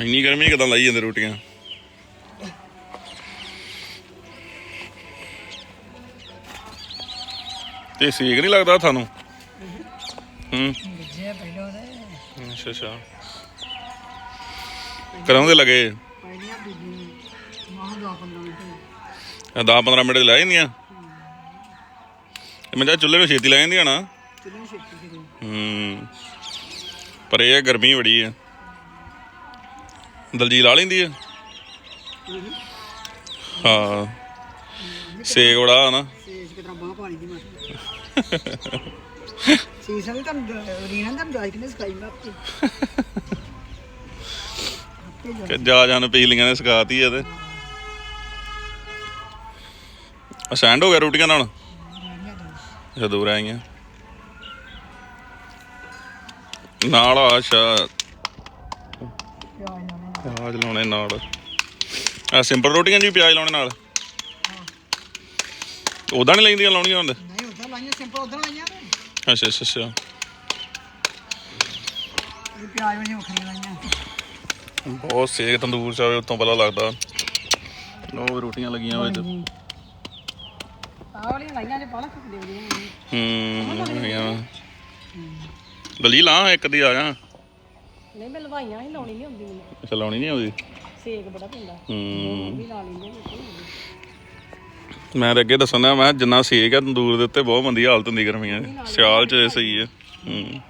ਇੰਨੀ ਗਰਮੀ ਕਿਦਾਂ ਲਾਈ ਜਾਂਦੇ ਰੋਟੀਆਂ? ਤੇ ਸੇਕ ਨਹੀਂ ਲੱਗਦਾ ਤੁਹਾਨੂੰ ਹੂੰ। ਜੇ ਪਹਿਲਾਂ ਉਹਦੇ ਅੱਛਾ ਅੱਛਾ। ਕਰਾਉਂਦੇ ਲਗੇ? ਪਹਿਲੀਆਂ ਬੀਬੀ ਮਾਹ ਦੋ 15 ਮਿੰਟ 10 15 ਮਿੰਟ ਲੈ ਜਾਂਦੀਆਂ? ਇਹ ਮੈਂ ਕਿਹਾ ਚੁੱਲ੍ਹੇ 'ਤੇ ਛੇਤੀ ਲੈ ਜਾਂਦੀਆਂ ਨਾ? ਛੇਤੀ ਹੂੰ। ਪਰ ਇਹ ਗਰਮੀ ਬੜੀ ਆ। ਦਲਜੀ ਲਾ ਲੈਂਦੀ ਆ। ਹਾਂ। ਸੇਕ ਬੜਾ ਆ ਨਾ। ਸੇਜ ਕਿਤਰਾ ਬਾਹ ਪਾਣੀ ਦੀ ਮਾਰੀ। ਸੀਸਾ ਵੀ ਤਾਂ ਰੀਨਾ ਤਾਂ ਜਾਇ ਕਿਨੇ ਸਕਾਈ ਮੈਂ ਆਪੇ। ਆਪੇ ਜਾ ਕਿ ਜਾ ਜਾਨ ਨੇ ਸਕਾਤੀ ਆ ਤੇ। ਅਸੈਂਡ ਹੋ ਗਿਆ ਰੋਟੀਆਂ ਨਾਲ? ਅੱਛਾ ਦੂਰ ਆਈਆਂ ਨਾਲ ਆ ਅੱਛਾ ਪਿਆਜ਼ ਲਾਉਣੇ ਨਾਲ। ਆ ਸਿੰਪਲ ਰੋਟੀਆਂ ਜੀ ਪਿਆਜ਼ ਲਾਉਣੇ ਨਾਲ। ਉਦਾਂ ਨਹੀਂ ਲੈਂਦੀਆਂ ਲਾਉਣੀਆਂ ਹੁੰਦੇ ਨਹੀਂ ਉਧਰ ਲਾਈਆਂ ਸਿੰਪਲ ਉਧਰ ਲਾਈਆਂ ਅੱਛਾ ਅੱਛਾ ਅੱਛਾ। ਇਹ ਪਿਆਜ਼ ਵਾਲੀਆਂ ਵੱਖਰੀਆਂ ਲਾਈਆਂ। ਬਹੁਤ ਸੇਕ ਤੰਦੂਰ ਚ ਆਵੇ ਉਤੋਂ ਪਤਾ ਲੱਗਦਾ। ਉਹ ਰੋਟੀਆਂ ਲੱਗੀਆਂ ਵਿੱਚ। ਆਹ ਵਾਲੀਆਂ ਲਾਈਆਂ ਜੇ ਬਾਲਾ ਖੁੱਲੇ ਦੀਆਂ ਹੂੰ ਹੈਗੀਆਂ। ਦਲੀ ਲਾ ਇੱਕ ਦੀ ਆ ਜਾ ਨਹੀਂ ਮੈਂ ਲਵਾਈਆਂ ਹੀ ਲਾਉਣੀ ਨਹੀਂ ਹੁੰਦੀ ਮੈਨੂੰ। ਚਲਾਉਣੀ ਨਹੀਂ ਆਉਂਦੀ? ਸੇਕ ਬੜਾ ਪੈਂਦਾ। ਹੂੰ। ਵੀ ਲਾ ਲੈਂਦੇ ਨੇ ਮੈਂ ਤਾਂ ਅੱਗੇ ਦੱਸਣਾ ਮੈਂ ਕਿਹਾ ਜਿੰਨਾ ਸੇਕ ਆ ਤੰਦੂਰ ਦੇ ਉੱਤੇ ਬਹੁਤ ਮੰਦੀ ਹਾਲਤ ਹੁੰਦੀ ਗਰਮੀਆਂ 'ਚ। ਸਿਆਲ 'ਚ ਸਹੀ ਹੈ ਹੂੰ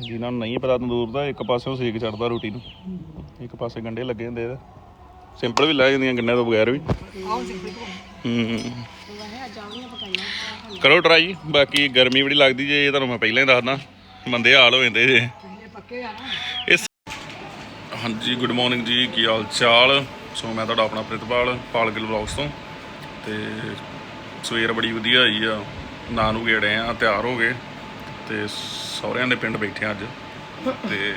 ਜਿਨ੍ਹਾਂ ਨੂੰ ਨਹੀਂ ਪਤਾ ਤੰਦੂਰ ਦਾ ਇੱਕ ਪਾਸਿਓਂ ਸੇਕ ਚੜਦਾ ਰੋਟੀ ਨੂੰ। ਇੱਕ ਪਾਸੇ ਗੰਡੇ ਲੱਗੇ ਹੁੰਦੇ ਇਹਦੇ ਸਿੰਪਲ ਵੀ ਲੈ ਜਾਂਦੀਆਂ ਗੰਡਿਆਂ ਤੋਂ ਬਗੈਰ ਵੀ। ਹੂੰ ਅੱਜ ਪਕਾਈਆਂ ਕਰੋ ਟਰਾਈ ਬਾਕੀ ਗਰਮੀ ਬੜੀ ਲੱਗਦੀ ਜੇ ਇਹ ਤੁਹਾਨੂੰ ਮੈਂ ਪਹਿਲਾਂ ਹੀ ਦੱਸਦਾ। ਮੰਦੇ ਹਾਲ ਹੋ ਜਾਂਦੇ ਜੇ। ਇਸ ਹਾਂਜੀ ਗੁੱਡ ਮਾਰਨਿੰਗ ਜੀ, ਕੀ ਹਾਲ ਚਾਲ? ਸੋ ਮੈਂ ਤੁਹਾਡਾ ਆਪਣਾ ਪ੍ਰਿਤਪਾਲ, ਪਾਲਗਿਲ ਵਲੌਗਸ ਤੋਂ। ਤੇ ਸਵੇਰ ਬੜੀ ਵਧੀਆ ਆਈ ਆ। ਨਾਂ ਨੂੰ ਗੇੜੇ ਆ ਤਿਆਰ ਹੋ ਗਏ। ਤੇ ਸਹੁਰਿਆਂ ਦੇ ਪਿੰਡ ਬੈਠੇ ਆ ਅੱਜ। ਤੇ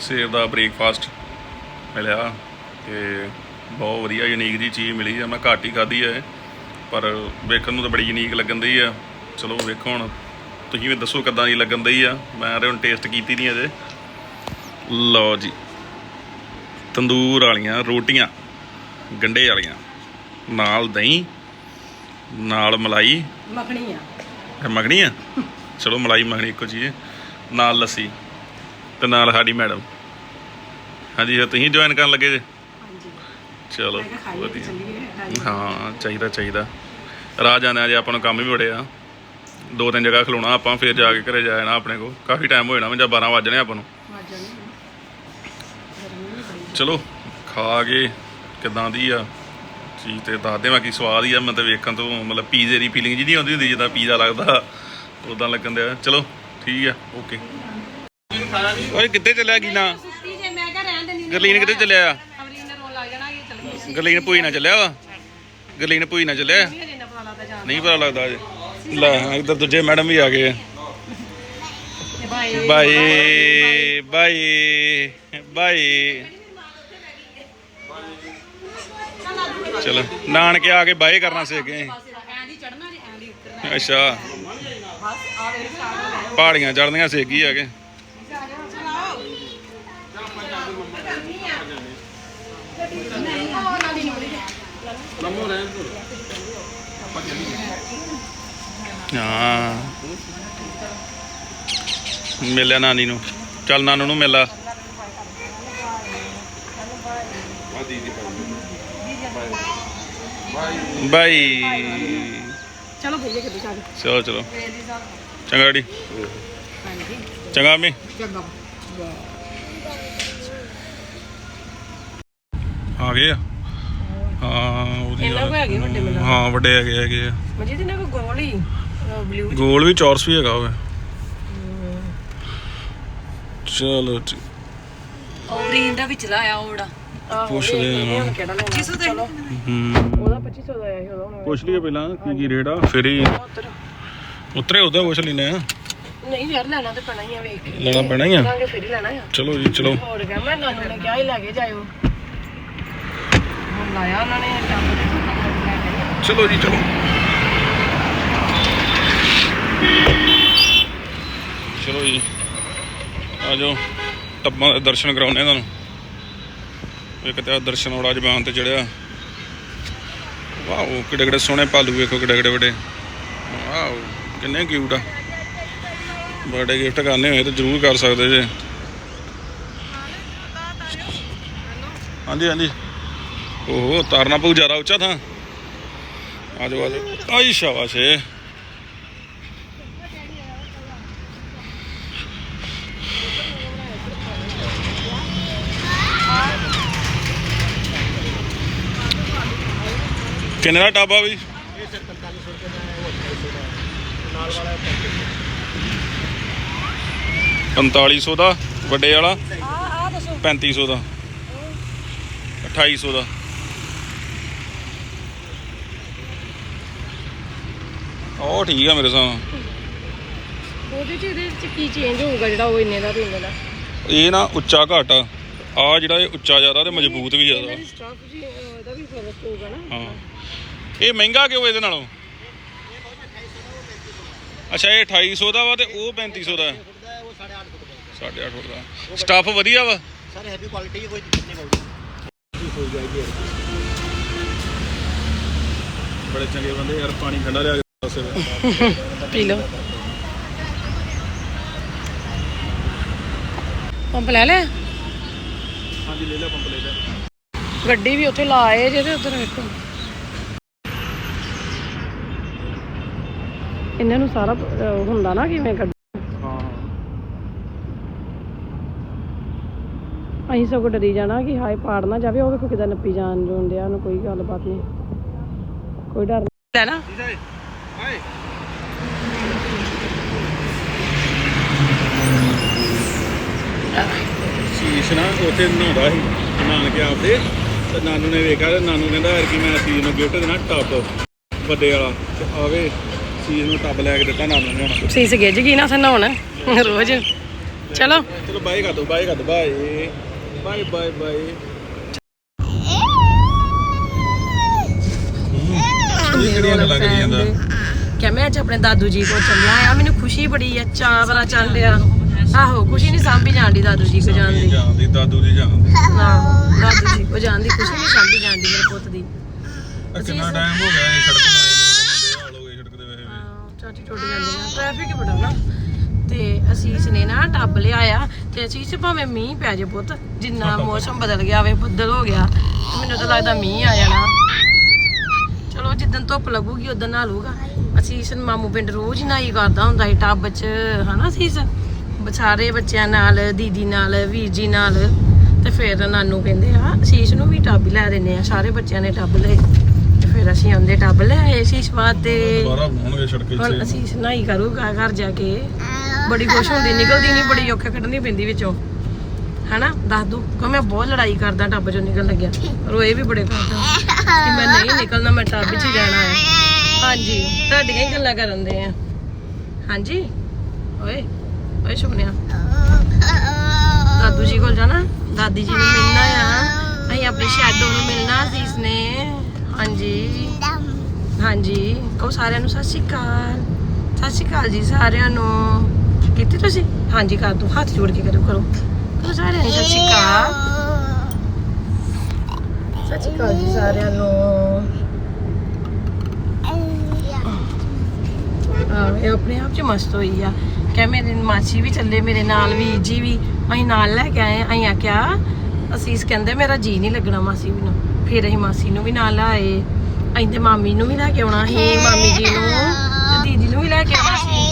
ਸਵੇਰ ਦਾ ਬ੍ਰੇਕਫਾਸਟ ਮਿਲਿਆ। ਤੇ ਬਹੁਤ ਵਧੀਆ ਯੂਨੀਕ ਜੀ ਚੀਜ਼ ਮਿਲੀ ਆ। ਮੈਂ ਘੱਟ ਹੀ ਖਾਧੀ ਆ ਪਰ ਵੇਖਣ ਨੂੰ ਤਾਂ ਬੜੀ ਯੂਨੀਕ ਲੱਗਣ ਦੀ ਆ। ਚਲੋ, ਵੇਖੋ ਹੁਣ। ਤੁਸੀਂ ਵੀ ਦੱਸੋ ਕਿੱਦਾਂ ਦੀ ਲੱਗਣ ਦਈ ਆ? ਮੈਂ ਤੇ ਹੁਣ ਟੇਸਟ ਕੀਤੀ ਨਹੀਂ ਅਜੇ। ਲਓ ਜੀ। ਤੰਦੂਰ ਵਾਲੀਆਂ ਰੋਟੀਆਂ ਗੰਡੇ ਵਾਲੀਆਂ ਨਾਲ ਦਹੀਂ ਨਾਲ ਮਲਾਈ। ਮੱਖਣੀ ਆ ਇਹ ਮੱਖਣੀ ਆ ਚਲੋ ਮਲਾਈ ਮੱਖਣੀ ਇੱਕੋ ਚੀਜ਼ ਹੈ। ਨਾਲ ਲੱਸੀ ਤੇ ਨਾਲ ਸਾਡੀ ਮੈਡਮ। ਹਾਂਜੀ ਫਿਰ ਤੁਸੀਂ ਜੁਆਇਨ ਕਰਨ ਲੱਗੇ ਜੇ? ਹਾਂਜੀ। ਚਲੋ ਮੈਂ ਕਿਹਾ ਖਾਈਏ ਤੇ ਵਧੀਆ। ਚੱਲੀਏ। ਹਾਂ ਚਾਹੀਦਾ ਚਾਹੀਦਾ। ਰਾਹ ਜਾਂਦੇ ਆ ਜੇ ਆਪਾਂ ਨੂੰ ਕੰਮ ਵੀ ਬੜੇ ਆ। ਦੋ ਤਿੰਨ ਜਗ੍ਹਾ ਖਲੋਣਾ ਆਪਾਂ ਫਿਰ ਜਾ ਕੇ ਘਰੇ ਜਾਣਾ ਆਪਣੇ ਕੋ ਕਾਫੀ ਟਾਈਮ ਹੋ ਜਾਣਾ ਮੈਂ ਜਾਂ 12 ਵਜਣੇ ਆਪਾਂ ਨੂੰ। ਚਲੋ ਖਾ ਕੇ ਕਿਦਾਂ ਦੀ ਆ? ਚੀਜ਼ ਤੇ ਦੱਸ ਦੇਵਾਂ ਕੀ ਸਵਾਦ ਹੀ ਆ ਮੈਂ ਤਾਂ ਵੇਖਣ ਤੋਂ ਮਤਲਬ ਪੀਜ਼ੇ ਦੀ ਫੀਲਿੰਗ ਜੀ ਨਹੀਂ ਆਉਂਦੀ ਹੁੰਦੀ ਜਿੱਦਾਂ ਪੀਜ਼ਾ ਲੱਗਦਾ ਉਦਾਂ ਲੱਗਣ ਦਿਆ ਚਲੋ ਠੀਕ ਆ ਓਕੇ ਓਏ ਕਿੱਥੇ ਚੱਲਿਆ ਜੇ ਰਹਿਣ ਦੇ ਗਰਲੀਨ ਕਿੱਥੇ ਚੱਲਿਆ? ਨੇ ਜਾਣਾ ਗਈ ਗਰਲੀਨ ਭੂਈ ਨਾਲ ਚੱਲਿਆ ਵਾ? ਗਰਲੀਨ ਚੱਲਿਆ? ਹਜੇ ਨਾ ਪਤਾ ਲੱਗਦਾ ਜਾਣ ਨਹੀਂ ਪਤਾ ਲੱਗਦਾ ਅਜੇ ਲੈ ਇੱਧਰ ਦੂਜੇ ਮੈਡਮ ਵੀ ਆ ਗਏ। ਭਾਈ ਬਾਏ ਬਾਏ ਬਾਏ ਚਲੋ ਨਾਨਕੇ ਆ ਕੇ ਬਾਏ ਕਰਨਾ ਸਿੱਖ ਗਏ ਅੱਛਾ। ਹੋ ਪਹਾੜੀਆਂ ਚੜਨੀਆਂ ਸਿੱਖ ਗਈ ਆ ਕੇ। ਹਾਂ। ਮਿਲਿਆ ਨਾਨੀ ਨੂੰ। ਚੱਲ ਨਾਨੂ ਨੂੰ ਮਿਲਾ। ਬਾਈ। ਚਲੋ ਭਈਏ ਚੱਲ ਚਲੋ ਚਲੋ। ਚੰਗਾ ਹਾਂਜੀ ਚੰਗਾ ਚੰਗਾ। ਆ ਗਏ ਆ। ਹਾਂ ਉਹਦੀ ਇਹਨਾਂ ਹੈਗੇ ਵੱਡੇ ਮਿਲਾ ਹਾਂ ਵੱਡੇ ਹੈਗੇ ਹੈਗੇ ਆ। ਮਜੇ ਤੇ ਨਾ ਕੋ ਗੋਲ। ਬਲੂ ਗੋਲ ਵੀ ਚੌਰਸ ਵੀ ਹੈਗਾ ਹੋਵੇ। ਚਲੋ ਜੀ। ਔਰੀਨ ਦਾ ਵਿਚਲਾ ਆ ਉਹੜਾ ਪੁੱਛਦੇ ਆ ਹੁਣ ਕਿਹੜਾ ਲੈਣਾ? ਜਿਸੋ ਤੇ ਹੂੰ ਉਹਦਾ 2500 ਦਾ ਆਇਆ ਸੀ ਉਹਦਾ ਹੁਣ ਪੁੱਛ ਲਈਏ ਪਹਿਲਾਂ ਕੀ ਕੀ ਰੇਟ ਆ ਫਿਰ ਹੀ ਉਤਰੇ ਉਹਦਾ ਪੁੱਛ ਲੈਨੇ ਆ ਨਹੀਂ ਯਾਰ ਲੈਣਾ ਤੇ ਪੈਣਾ ਹੀ ਆ ਵੇਖ। ਕੇ ਲੈਣਾ ਪੈਣਾ ਹੀ ਆ। ਲਾਂਗੇ ਫਿਰ ਹੀ ਲੈਣਾ ਆ। ਚਲੋ ਜੀ ਚਲੋ। ਹੋਰ ਕਿਆ ਮੈਂ ਨਾਨੂ ਨੇ ਕਿਹਾ ਹੀ ਲੈ ਕੇ ਜਾਇਓ। ਹੁਣ ਲਾਇਆ ਉਹਨਾਂ ਨੇ ਚਲੋ ਜੀ ਚਲੋ। ਚਲੋ ਜੀ ਟੱਬਾਂ ਦੇ ਦਰਸ਼ਨ ਕਰਾਉਣੇ ਤੁਹਾਨੂੰ। ਇੱਕ ਤੇ ਦਰਸ਼ਨ ਵਾਲਾ ਜਬਾਨ ਤੇ ਚੜਿਆ। ਵਾਓ, ਕਿੱਡੇ ਕਿੱਡੇ ਸੋਹਣੇ ਭਾਲੂ ਵੇਖੋ, ਕਿੱਡੇ ਕਿੱਡੇ ਵੱਡੇ। ਵਾਓ, ਕਿੰਨੇ ਕਿਊਟ ਆ। ਬਰਥਡੇ ਗਿਫਟ ਕਰਨੇ ਹੋਏ ਤਾਂ ਜ਼ਰੂਰ ਕਰ ਸਕਦੇ ਜੇ। ਹਾਂਜੀ ਹਾਂਜੀ। ਓਹੋ, ਤਾਰਨਾ ਪਊ, ਜ਼ਿਆਦਾ ਉੱਚਾ ਥਾਂ। ਆਜੋ ਆਜੋ। ਆਈ ਸ਼ਾਬਾਸ਼ ਏ। ਕਿੰਨੇ ਦਾ ਟਾਬਾ ਵੀ ਪੰਤਾਲੀ ਸੌ ਦਾ ਵੱਡੇ ਵਾਲਾ? ਆ ਆ ਦੱਸੋ 3500 ਦਾ 2800 ਦਾ। ਉਹ ਠੀਕ ਆ ਮੇਰੇ ਸਾਹ ਉਹਦੇ ਚ ਇਹਦੇ ਚ ਕੀ ਚੇਂਜ ਹੋਊਗਾ ਜਿਹੜਾ ਉਹ ਇੰਨੇ ਦਾ ਤੇ ਇੰਨੇ ਦਾ? ਇਹ ਨਾ ਉੱਚਾ ਘੱਟ ਆ। ਜਿਹੜਾ ਇਹ ਉੱਚਾ ਜ਼ਿਆਦਾ ਤੇ ਮਜ਼ਬੂਤ ਵੀ ਜ਼ਿਆਦਾ। ਇਹਦੀ ਸਟਾਫ ਜੀ ਅਹ, ਇਹਦਾ ਵੀ ਫ਼ਰਕ ਹੋਊਗਾ ਨਾ। ਹਾਂ। ਇਹ ਮਹਿੰਗਾ ਕਿਉਂ ਇਹਦੇ ਨਾਲੋਂ? ਅੱਛਾ ਇਹ 2800 ਦਾ ਵਾ ਤੇ ਉਹ 3500 ਦਾ ਉਹ 8.5 ਫੁੱਟ ਦਾ। ਸਟਾਫ ਵਧੀਆ ਵਾ? ਸਰ ਹੈਵੀ ਕੁਆਲਿਟੀ ਕੋਈ ਦਿੱਕਤ ਨਹੀਂ ਹੋਊਗੀ। ਬੜੇ ਚੰਗੇ ਬੰਦੇ ਯਾਰ ਪਾਣੀ ਠੰਡਾ ਲਿਆ ਕੇ ਪੀ ਲਓ। ਪੰਪ ਲੈ ਲੈ ਹਾਂਜੀ ਲੈ ਲੈ ਪੰਪ ਲੈ ਲੈ ਗੱਡੀ ਵੀ ਉੱਥੇ ਲਾਏ ਜੇ ਤੇ ਉਧਰ ਵੇਖੋ। ਇਹਨਾਂ ਨੂੰ ਸਾਰਾ ਅਹ, ਹੁੰਦਾ ਨਾ ਕਿਵੇਂ ਕੱਢ ਹਾਂ ਅਸੀਂ ਸਗੋਂ ਡਰੀ ਜਾਣਾ ਕਿ ਹਾਏ ਪਾੜ ਨਾ ਜਾਵੇ ਉਹ ਵੇਖੋ ਕਿਦਾਂ ਨੱਪੀ ਜਾਣ ਜੋਣ ਡਿਆ ਉਹਨੂੰ ਕੋਈ ਗੱਲਬਾਤ ਨਹੀਂ। ਕੋਈ ਡਰ ਨਹੀਂ ਲੈਣਾ ਸ਼ੀਸ਼ ਨਾ ਉੱਥੇ ਨਹਾਉਂਦਾ ਸੀ ਨਾਨਕੇ ਆਪਦੇ ਤੇ ਨਾਨੂ ਨੇ ਵੇਖਿਆ ਤੇ ਨਾਨੂ ਕਹਿੰਦਾ ਯਾਰ ਕਿ ਮੈਂ ਸ਼ੀਸ਼ ਨੂੰ ਗਿਫਟ ਦੇਣਾ ਟੱਬ ਵੱਡੇ ਵਾਲਾ ਤੇ ਆਵੇ। ਸ਼ੀਸ਼ ਨੂੰ ਟੱਬ ਲੈ ਕੇ ਦਿੱਤਾ ਨਾਨੂ ਨੇ ਹੁਣ। ਸੀਸ ਗਿੱਜ ਗਈ ਨਾ ਸਨ ਹੁਣ ਰੋਜ਼। ਚਲੋ। ਚਲੋ ਬਾਏ ਕਰ ਦੋ ਬਾਏ ਕਰ ਦੋ ਬਾਏ। Bye bye bye. ਇਹ ਕਿਹੜੀਆਂ ਜਾਂਦਾ? ਕਿ ਮੈਂ ਅੱਜ ਆਪਣੇ ਦਾਦੂ ਜੀ ਕੋਲ ਚੱਲਿਆ ਆ ਮੈਨੂੰ ਖੁਸ਼ੀ ਬੜੀ ਆ ਚਾਅ ਬੜਾ ਚੱਲ ਰਿਹਾ। ਆਹੋ ਖੁਸ਼ੀ ਨਹੀਂ ਸਾਂਭੀ ਜਾਂਦੀ ਦਾਦੂ ਜੀ ਕੋ ਜਾਣ ਦੀ। ਜਾਂਦੀ ਦਾਦੂ ਦੀ। ਜਾਂਦੀ ਆਹੋ ਦਾਦੂ ਜੀ ਕੋ ਜਾਣ ਦੀ ਖੁਸ਼ੀ ਨਹੀਂ ਸਾਂਭੀ ਜਾਂਦੀ ਮੇਰੇ ਪੁੱਤ ਦੀ। ਕਿੰਨਾ ਟਾਈਮ ਹੋ ਗਿਆ ਇਹ ਸੜਕ ਬਣਾਈ ਨੂੰ ਬੰਦੇ ਹਾਲ ਹੋ ਗਏ ਸੜਕ ਦੇ ਵੇਲੇ ਵੀ। ਚਾਟੀ ਟੁੱਟ ਜਾਂਦੀ ਆ ਟ੍ਰੈਫਿਕ ਹੀ ਬੜਾ ਨਾ ਤੇ ਅਸੀਂ ਇਸ ਨੇ ਨਾ ਟੱਬ ਲਿਆਇਆ ਤੇ ਅਸੀਂ ਇਸ ਭਾਵੇਂ ਮੀਂਹ ਪੈ ਜੇ ਪੁੱਤ ਜਿੰਨਾ ਮੌਸਮ ਬਦਲ ਗਿਆ ਵੇ ਬੱਦਲ ਹੋ ਗਿਆ ਤੇ ਮੈਨੂੰ ਤਾਂ ਲੱਗਦਾ ਮੀਂਹ ਆ ਜਾਣਾ। ਚਲੋ ਜਿੱਦਨ ਧੁੱਪ ਲੱਗੂਗੀ ਉਦੋਂ ਨਹਾ ਲੂਗਾ ਅਸੀਂ ਇਸ ਮਾਮੂ ਪਿੰਡ ਰੋਜ਼ ਨਹਾਈ ਕਰਦਾ ਹੁੰਦਾ ਸੀ ਟੱਬ 'ਚ ਹਨਾ ਅਸੀਂ ਇਸ? ਸਾਰੇ ਬੱਚਿਆਂ ਨਾਲ ਦੀਦੀ ਨਾਲ ਵੀਰ ਜੀ ਨਾਲ ਤੇ ਫਿਰ ਨਾਨੂ ਕਹਿੰਦੇ ਆ ਅਸੀਸ ਨੂੰ ਵੀ ਟੱਬ ਹੀ ਲੈ ਦਿੰਦੇ ਆ ਸਾਰੇ ਬੱਚਿਆਂ ਨੇ ਟੱਬ ਲਏ। ਤੇ ਫਿਰ ਅਸੀਂ ਆਉਂਦੇ ਟੱਬ ਲੈ ਆਏ ਦੁਬਾਰਾ ਹੋਣਗੇ ਸੜਕ ਹੁਣ ਇੱਥੇ ਅਸੀਂ ਸੁਣਾਈ ਕਰੂਗਾ ਘਰ ਜਾ ਕੇ। ਬੜੀ ਖੁਸ਼ ਹੁੰਦੀ ਨਿਕਲਦੀ ਨਹੀਂ ਬੜੀ ਔਖੇ ਕੱਢਣੀ ਪੈਂਦੀ ਵਿੱਚੋਂ। ਹਨਾ? ਦੱਸ ਦੂ ਕਿ ਮੈਂ ਬਹੁਤ ਲੜਾਈ ਕਰਦਾ ਟੱਬ ਚੋਂ ਨਿਕਲ ਲੱਗਿਆ। ਰੋਏ ਵੀ ਬੜੇ ਕਰਦਾ ਕਿ ਮੈਂ ਨਹੀਂ ਨਿਕਲਣਾ ਮੈਂ ਟੱਬ 'ਚ ਹੀ ਰਹਿਣਾ ਹੈ ਹਾਂਜੀ ਤੁਹਾਡੀਆਂ ਹੀ ਗੱਲਾਂ ਕਰਨ ਦੇ ਆ। ਹਾਂਜੀ? ਓਏ ਓਏ ਸੁਣਿਆ ਦਾਦੂ ਜੀ ਕੋਲ ਜਾਣਾ? ਦਾਦੀ ਜੀ ਨੂੰ ਮਿਲਣਾ ਆ। ਹਾਂਜੀ। ਹਾਂਜੀ। ਕਹੋ ਸਾਰਿਆਂ ਨੂੰ ਸਤਿ ਸ਼੍ਰੀ ਅਕਾਲ। ਸਤਿ ਸ਼੍ਰੀ ਅਕਾਲ ਜੀ ਸਾਰਿਆਂ ਨੂੰ। ਕੀਤੀ ਤੁਸੀਂ? ਹਾਂਜੀ ਕਰ ਦੋ। ਹੱਥ ਜੋੜ ਕੇ ਕਰੋ ਕਰੋ। ਕਰੋ ਸਾਰਿਆਂ ਨੂੰ ਸਤਿ ਸ਼੍ਰੀ ਅਕਾਲ। ਸਤਿ ਸ਼੍ਰੀ ਅਕਾਲ ਜੀ ਸਾਰਿਆਂ ਨੂੰ। ਇਹ ਆਪਣੇ ਆਪ ਚ ਮਸਤ ਹੋਈ ਆ। ਕਿ ਮੇਰੇ ਮਾਸੀ ਵੀ ਚੱਲੇ ਮੇਰੇ ਨਾਲ ਵੀ ਜੀ ਵੀ। ਅਸੀਂ ਨਾਲ ਲੈ ਕੇ ਆਏ ਅਸੀਂ ਆਖਿਆ ਅਸੀਸ ਕਹਿੰਦੇ ਮੇਰਾ ਜੀ ਨਹੀਂ ਲੱਗਣਾ ਮਾਸੀ ਵੀ ਨੂੰ ਫਿਰ ਅਸੀਂ ਮਾਸੀ ਨੂੰ ਵੀ ਨਾਲ ਲਾਏ ਇੱਥੇ ਮਾਮੀ ਨੂੰ ਵੀ ਲੈ ਕੇ ਆਉਣਾ ਸੀ ਮਾਮੀ ਜੀ ਨੂੰ ਤੇ ਦੀਦੀ ਨੂੰ ਵੀ ਲੈ ਕੇ ਆਉਣਾ ਸੀ।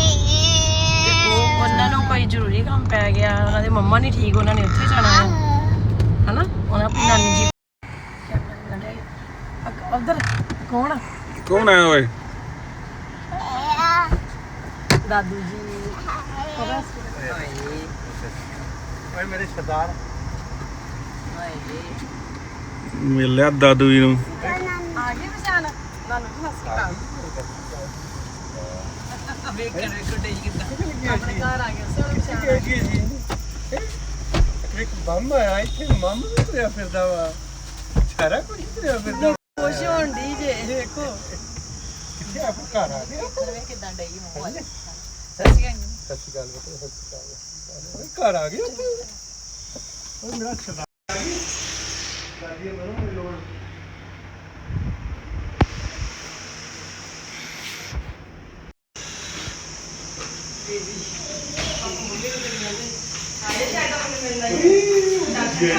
ਤੇ ਉਹਨਾਂ ਨੂੰ ਕੋਈ ਜ਼ਰੂਰੀ ਕੰਮ ਪੈ ਗਿਆ ਉਹਨਾਂ ਦੇ ਮੰਮਾ ਨਹੀਂ ਠੀਕ ਉਹਨਾਂ ਨੇ ਉੱਥੇ ਜਾਣਾ ਹੈ। ਹਨਾ? ਉਹਨਾਂ ਆਪਣੀ ਨਾਨੀ ਜੀ ਉਧਰ ਕੌਣ ਆ? ਕੌਣ ਆਇਆ ਓਏ? ਦਾਦੂ ਜੀ। ਓਏ ਮੇਰੇ ਸਰਦਾਰ। ਹਾਏ। ਮਿਲ ਲਿਆ ਦਾਦੂ ਜੀ ਨੂੰ। ਆ ਗਈ ਪਛਾਣ ਨਾਨੂ ਜੀ ਹੱਸ ਕੇ ਵੇਖਣ ਵੇਖਣ ਡੇ ਕਿਦਾਂ ਆਪਣੇ ਘਰ ਆ ਗਿਆ ਸੋਹਣਾ ਪਛਾਣ ਇੱਕ ਬੰਮ ਆਇਆ ਇੱਥੇ ਮੰਮ ਵੀ ਤੁਰਿਆ ਫਿਰਦਾ ਵਾ। ਸਾਰਾ ਕੁਝ ਤੁਰਿਆ ਫਿਰਦਾ। ਖੁਸ਼ ਹੋਣ ਦੀ ਜੇ ਵੇਖੋ। ਕਿੱਥੇ ਆਪ ਘਰ ਆ ਗਿਆ ਵੇਖ ਕਿਦਾਂ ਡਈ ਮੋਬਾਈਲ ਸਤਿ ਸ਼੍ਰੀ ਅਕਾਲ ਬੇਟੇ ਸਤਿ ਸ਼੍ਰੀ ਅਕਾਲ। ਓਏ ਘਰ ਆ ਗਿਆ ਤੂੰ ਉਹ ਮੇਰਾ ਛਦਾ ਦਾਦੀ ਮਰੋ ਮੇਰੇ ਲੋੜ। ਦਾਦੀ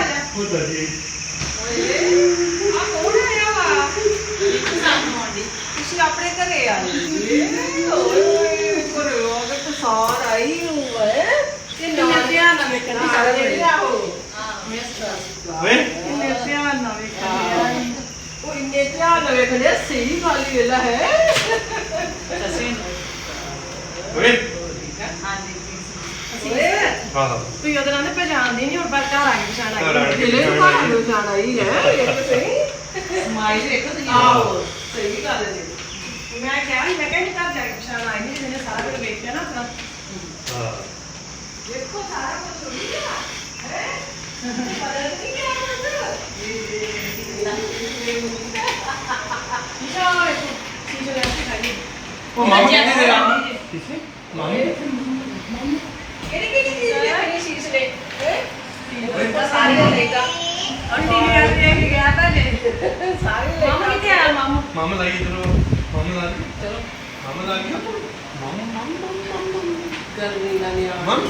ਤੁਸੀਂ ਆਪਣੇ ਘਰੇ ਆ ਕਿੰਨੇ ਧਿਆਨ ਨਾਲ ਵੇਖਣ ਸਾਰਾ ਦਿਨ। ਵੇ ਕਿੰਨੇ ਧਿਆਨ ਨਾਲ ਵੇਖਿਆ ਉਹ ਇੰਨੇ ਧਿਆਨ ਨਾਲ ਵੇਖਦੇ ਸਹੀ ਹੀ ਵੇਲਾ ਹੈ। ਵੇ ਓਏ। ਹਾਂ ਹਾਂ। ਤੂੰ ਉਹਦੇ ਨਾਲ ਤੇ ਪਛਾਣਦੀ ਨਹੀਂ ਹੁਣ ਪਰ ਘਰ ਆ ਕੇ ਪਛਾਣ ਆ ਘਰ ਆ ਕੇ ਗਈ ਦਿਲੇ ਨੂੰ ਪਛਾਣ ਆ ਘਰ ਨੂੰ ਪਛਾਣ ਆਈ ਹੈ ਇਹ ਸਹੀ। ਸਮਾਈ ਦੇਖੋ ਤੁਸੀਂ। ਆਹੋ ਸਹੀ ਗੱਲ ਹੈ ਜੀ। ਮੈਂ ਕਿਹਾ ਮੈਂ ਕਿਹਾ ਘਰ ਜਾ ਕੇ ਪਛਾਣ ਆਈ ਨਹੀਂ ਜਿਹਨੇ ਸਾਰਾ ਕੁਝ ਵੇਖਿਆ ਨਾ ਆਪਣਾ। ਹਾਂ। ਦੇਖੋ ਸਾਰਾ ਕੁਝ ਸੁਣ ਲਿਆ ਹੈ? ਪਤਾ ਨਹੀਂ ਕਿਆ ਉਹ ਮਾਮਾ ਕਿੱਥੇ ਦੇ ਆ ਕਿਸੇ ਮਾਮਾ ਕਿਹੜੀ ਕਿਹੜੀ ਚੀਜ਼ ਦੇਖਣੀ ਸ਼ੀਸ਼ ਨੇ ਹੈ ਸਾਰੀਆਂ ਲੇਗਾ ਅੰਟੀ ਨੇ ਆ ਕੇ ਗਿਆ ਤਾਂ ਜੇ ਸਾਰੇ ਲੈ ਮਾਮਾ ਕਿੱਥੇ ਆਇਆ ਮਾਮਾ ਮਾਮਾ ਲਾਈ ਇਧਰੋਂ ਮਾਮਾ ਲਾ ਚਲੋ ਮਾਮਾ ਲਾ ਗਿਆ ਮਾਮਾ ਮਾਮਾ ਗਰਮੀ ਨਾਲ ਨਹੀਂ ਮਾਮਾ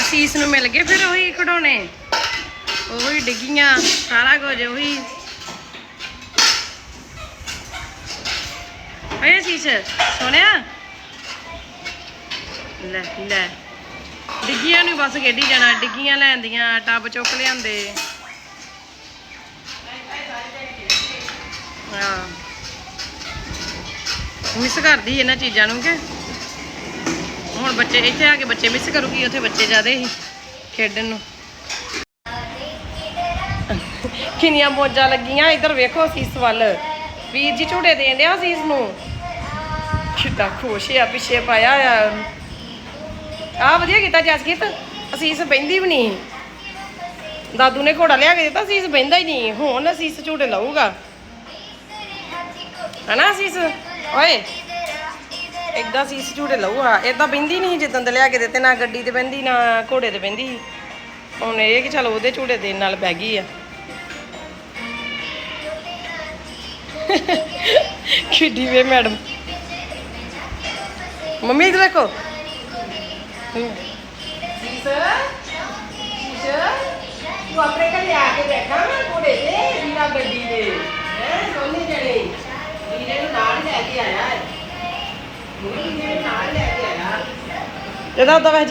ਅਸੀਸ ਨੂੰ ਮਿਲ ਗਏ, ਫਿਰ ਉਹੀ ਖਡਾਉਣੇ ਉਹੀ ਡਿੱਗੀਆਂ, ਸਾਰਾ ਕੁਝ ਉਹੀ। ਏ ਅਸੀਸ ਸੋਹਣਿਆ? ਲੈ ਲੈ। ਡਿੱਗੀਆਂ ਨੂੰ ਬਸ ਖੇਡੀ ਜਾਣਾ, ਡਿੱਗੀਆਂ ਲੈਂਦੀਆਂ, ਟੱਬ ਚੁੱਕ ਲਿਆਂਦੇ। ਹਾਂ। ਮਿਸ ਕਰਦੀ ਇਹਨਾਂ ਚੀਜ਼ਾਂ ਨੂੰ ਕਿ? ਹੁਣ ਬੱਚੇ ਇੱਥੇ ਆ ਕੇ ਬੱਚੇ ਮਿਸ ਕਰੂਗੀ, ਉੱਥੇ ਬੱਚੇ ਜ਼ਿਆਦੇ ਸੀ ਖੇਡਣ ਨੂੰ। ਕਿੰਨੀਆਂ ਮੋਜਾਂ ਲੱਗੀਆਂ। ਇੱਧਰ ਵੇਖੋ ਅਸੀਸ ਵੱਲ। ਵੀਰ ਜੀ ਝੂੜੇ ਦੇਣ ਡਿਆ ਸੀਸ ਨੂੰ। ਕਿੱਦਾਂ ਖੁਸ਼ ਆ, ਪਿੱਛੇ ਪਾਇਆ ਆ। ਆ ਵਧੀਆ ਕੀਤਾ ਜਸਕੀਤ ਅਸੀਸ ਬਹਿੰਦੀ ਵੀ ਨਹੀਂ। ਦਾਦੂ ਨੇ ਘੋੜਾ ਲਿਆ ਕੇ ਦਿੱਤਾ ਅਸੀਸ ਬਹਿੰਦਾ ਹੀ ਨਹੀਂ। ਹੁਣ ਅਸੀਸ ਝੂਟੇ ਲਊਗਾ। ਹਨਾ ਅਸੀਸ ਓਏ। ਏਦਾਂ ਅਸੀਸ ਝੂਟੇ ਲਊਗਾ ਏਦਾਂ ਬਹਿੰਦੀ ਨਹੀਂ, ਜਿੱਦਾਂ ਦੇ ਲਿਆ ਕੇ ਦਿੱਤੇ, ਨਾ ਗੱਡੀ ਤੇ ਬਹਿੰਦੀ, ਨਾ ਘੋੜੇ ਤੇ ਬਹਿੰਦੀ। ਹੁਣ ਇਹ ਕਿ ਚਲ ਉਹਦੇ ਝੂਟੇ ਦੇਣ ਨਾਲ ਬਹਿ ਗਈ ਆ। ਕਿੱਡੀ ਵੇ ਮੈਡਮ ਮੰਮੀ ਇਧਰ ਦੇਖੋ ਸੀਸ ਸੀਸ ਤੂੰ ਆਪਣੇ ਘਰੇ ਆ ਕੇ ਬੈਠਾ ਨਾ ਘੋੜੇ ਤੇ ਵੀਰਾ ਗੱਡੀ ਤੇ ਹੈ ਸੋਨੀ ਜਣੇ ਵੀਰੇ ਨੂੰ ਨਾਲ ਲੈ ਕੇ ਆਇਆ ਹੈ ਇਹਦਾ ਉਹਦਾ ਵੈਸੇ